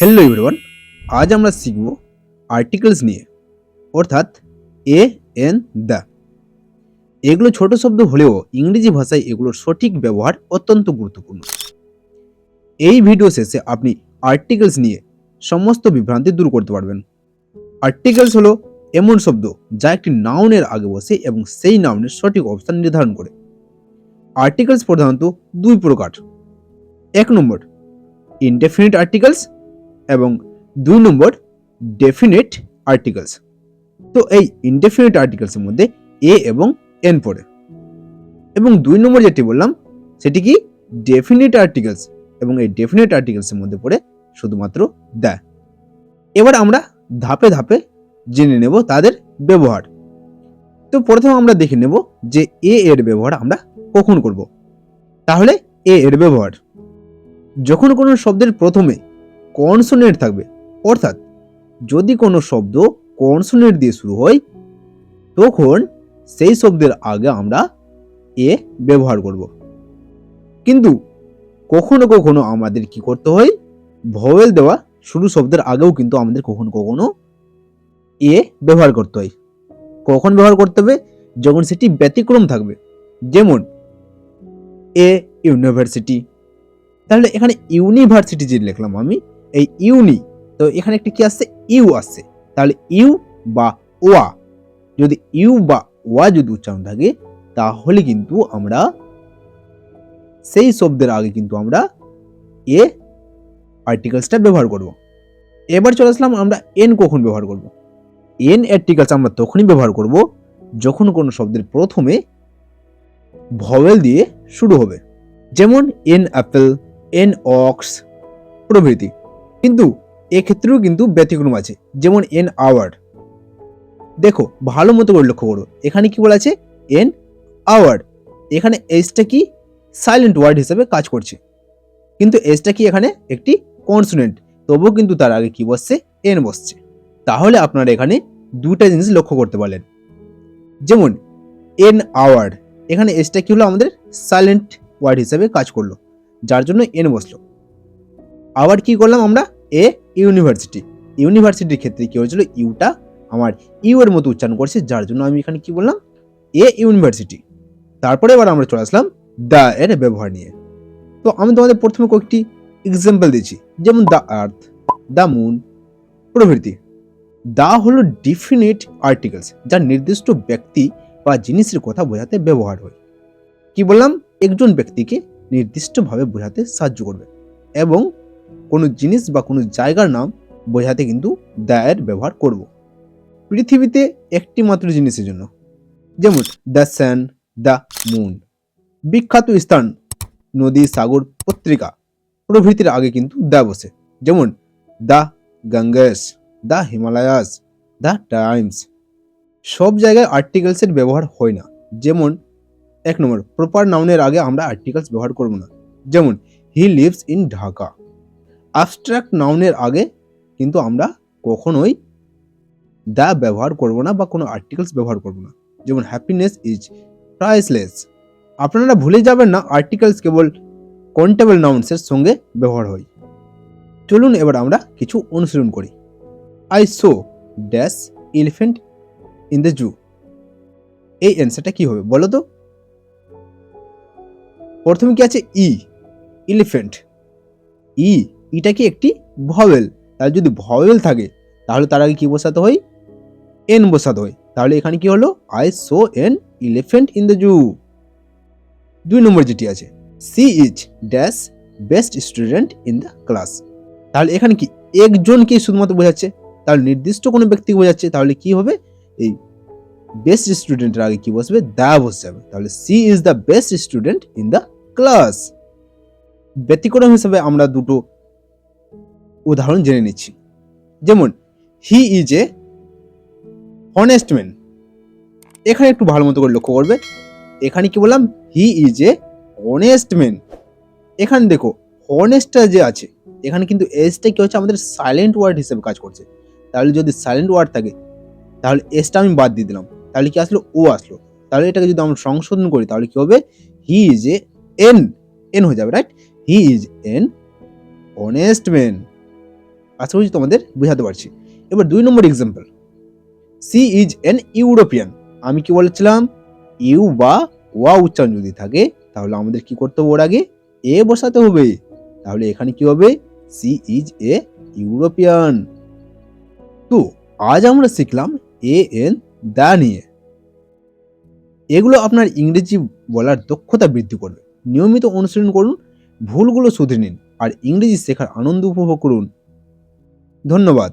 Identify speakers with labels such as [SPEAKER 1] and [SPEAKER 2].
[SPEAKER 1] Hello everyone আজ আমরা শিখব আর্টিকেলস নিয়ে, অর্থাৎ এ এন দ্য এগুলো ছোট শব্দ হলেও ইংরেজি ভাষায় এগুলোর সঠিক ব্যবহার অত্যন্ত গুরুত্বপূর্ণ। এই ভিডিও শেষে আপনি আর্টিকেলস নিয়ে সমস্ত বিভ্রান্তি দূর করতে পারবেন। আর্টিকেলস হলো এমন শব্দ যা একটি নাউনের আগে বসে এবং সেই নাউনের সঠিক অবস্থান নির্ধারণ করে। আর্টিকেলস প্রধানত দুই প্রকার। এক নম্বর ইনডেফিনিট আর্টিকেলস এবং দুই নম্বর ডেফিনেট আর্টিকেলস তো এই ইনডেফিনিট আর্টিকেলসের মধ্যে এ এবং এন পড়ে। এবং দুই নম্বর যেটি বললাম, সেটি কি? ডেফিনিট আর্টিকেলস এবং এই ডেফিনেট আর্টিকেলসের মধ্যে পড়ে শুধুমাত্র দ্য এবার আমরা ধাপে ধাপে জেনে নেব তাদের ব্যবহার। তো প্রথমে আমরা দেখে নেব যে এ এর ব্যবহার আমরা কখন করব। তাহলে এ এর ব্যবহার। যখন কোনো শব্দের প্রথমে কনসোনেন্ট থাকবে। অর্থাৎ যদি কোনো শব্দ কনসোনেন্ট দিয়ে শুরু হয়, তখন সেই শব্দের আগে আমরা এ ব্যবহার করব। কিন্তু কখনো কখনো আমাদের কি করতে হয়? ভয়েল দেওয়া শুরু শব্দের আগেও কিন্তু আমাদের কখনো কখনো এ ব্যবহার করতে হয়। কখন ব্যবহার করতে হবে? যখন সেটি ব্যতিক্রম থাকবে। যেমন এ ইউনিভার্সিটি। তাহলে এখানে ইউনিভার্সিটি যে লিখলাম আমি এই ইউনি, তো এখানে একটি কি আসছে ইউ আসছে তাহলে ইউ বা ওয়া, যদি ইউ বা ওয়া যদি উচ্চারণ থাকে, তাহলে কিন্তু আমরা সেই শব্দের আগে কিন্তু আমরা এ আর্টিকেলসটা ব্যবহার করব। এবার চলে আসলাম আমরা এন কখন ব্যবহার করব। এন আর্টিকেলস আমরা তখনই ব্যবহার করব যখন কোনো শব্দের প্রথমে ভয়েল দিয়ে শুরু হবে। যেমন এন অ্যাপেল এন অক্স প্রভৃতি। কিন্তু এক্ষেত্রেও কিন্তু ব্যতিক্রম আছে, যেমন এন আওয়ার দেখো, ভালো মতো করে লক্ষ্য করো, এখানে কি বলা আছে? এন আওয়ার এখানে এসটা কি সাইলেন্ট ওয়ার্ড হিসেবে কাজ করছে। কিন্তু এসটা কি এখানে একটি কনসোনেন্ট তবুও কিন্তু তার আগে কি বসছে? এন বসছে। তাহলে আপনারা এখানে দুটা জিনিস লক্ষ্য করতে পারলেন। যেমন এন আওয়ার এখানে এসটা কি হলো? আমাদের সাইলেন্ট ওয়ার্ড হিসেবে কাজ করল, যার জন্য এন বসল। আবার কি করলাম আমরা? এ ইউনিভার্সিটি ইউনিভার্সিটির ক্ষেত্রে কি হয়েছিল? ইউটা আমার ইউ এর মতো উচ্চারণ করছে, যার জন্য আমি এখানে কি বললাম? এ ইউনিভার্সিটি তারপরে এবার আমরা চলে আসলাম দ্য এর ব্যবহার নিয়ে। তো আমি তোমাদের প্রথমে কয়েকটি এক্সাম্পল দিচ্ছি। যেমন দ্য আর্থ দ্য মুন প্রভৃতি। দা হলো ডিফিনিট আর্টিকেলস যা নির্দিষ্ট ব্যক্তি বা জিনিসের কথা বোঝাতে ব্যবহার হয়। কি বললাম? একজন ব্যক্তিকে নির্দিষ্টভাবে বোঝাতে সাহায্য করবে। এবং কোনো জিনিস বা কোনো জায়গার নাম বোঝাতে কিন্তু দ্য এর ব্যবহার করব। পৃথিবীতে একটি মাত্র জিনিসের জন্য, যেমন দ্য স্যান, দ্য মুন। বিখ্যাত স্থান, নদী, সাগর, পত্রিকা, প্রভৃতির আগে কিন্তু দ্য বসে, যেমন the Ganges, the Himalayas, the Times. সব জায়গায় আর্টিকেলসের ব্যবহার হয় না, যেমন এক নম্বর, প্রপার নাউনের আগে আমরা আর্টিকেলস ব্যবহার করব না, যেমন he lives in Dhaka. Abstract নাউনের আগে কিন্তু আমরা কখনোই দ্য ব্যবহার করব না বা কোনো আর্টিকেলস ব্যবহার করব না। যেমন হ্যাপিনেস ইজ প্রাইসলেস আপনারা ভুলে যাবেন না আর্টিকেলস কেবল কন্টেবল নাউন্সের সঙ্গে ব্যবহার হয়। চলুন এবার আমরা কিছু অনুশীলন করি। I saw dash elephant in the zoo এই অ্যান্সারটা কি হবে বলো তো? প্রথমে কি আছে? ই এলিফেন্ট ই ইটা কি একটি ভয়েল তাহলে যদি ভয়েল থাকে, তাহলে তার আগে কি বসাতে হয়? এন বসাতে হয়। তাহলে এখানে কি হলো? I saw an elephant in the zoo. দুই নম্বর যেটি আছে, she is dash best student in the class. তাহলে এখানে কি একজনকে শুধুমাত্র বোঝাচ্ছে? তাহলে নির্দিষ্ট কোনো ব্যক্তিকে বোঝাচ্ছে, তাহলে কি হবে? এই বেস্ট স্টুডেন্টের আগে কি বসবে? দ্য বসে যাবে। তাহলে she is the best student in the class. ব্যতিক্রম হিসেবে আমরা দুটো উদাহরণ জেনে নিচ্ছি। যেমন he is a honest man এখানে একটু ভালো মতো করে লক্ষ্য করবে। এখানে কি বললাম? He is a honest man এখানে দেখো হনেস্টটা যে আছে, এখানে কিন্তু এসটা কি হচ্ছে? আমাদের সাইলেন্ট ওয়ার্ড হিসেবে কাজ করছে। তাহলে যদি সাইলেন্ট ওয়ার্ড থাকে, তাহলে এসটা আমি বাদ দিয়ে দিলাম। তাহলে কি আসলো? ও আসলো। তাহলে এটাকে যদি আমরা সংশোধন করি, তাহলে কি হবে? He is a an an হয়ে যাবে right he is an honest man আশা করছি তোমাদের বোঝাতে পারছি। এবার দুই নম্বর example she is an European আমি কি বলেছিলাম? ইউ বা ওয়া উচ্চারণ যদি থাকে, তাহলে আমাদের কি করতে হবে ওর আগে? এ বসাতে হবে। তাহলে এখানে কি হবে? সি ইজ এ ইউরোপিয়ান তো, আজ আমরা শিখলাম এ এন দা নিয়ে। এগুলো আপনার ইংরেজি বলার দক্ষতা বৃদ্ধি করবে। নিয়মিত অনুশীলন করুন, ভুলগুলো শুধরে নিন, আর ইংরেজি শেখার আনন্দ উপভোগ করুন। ধন্যবাদ।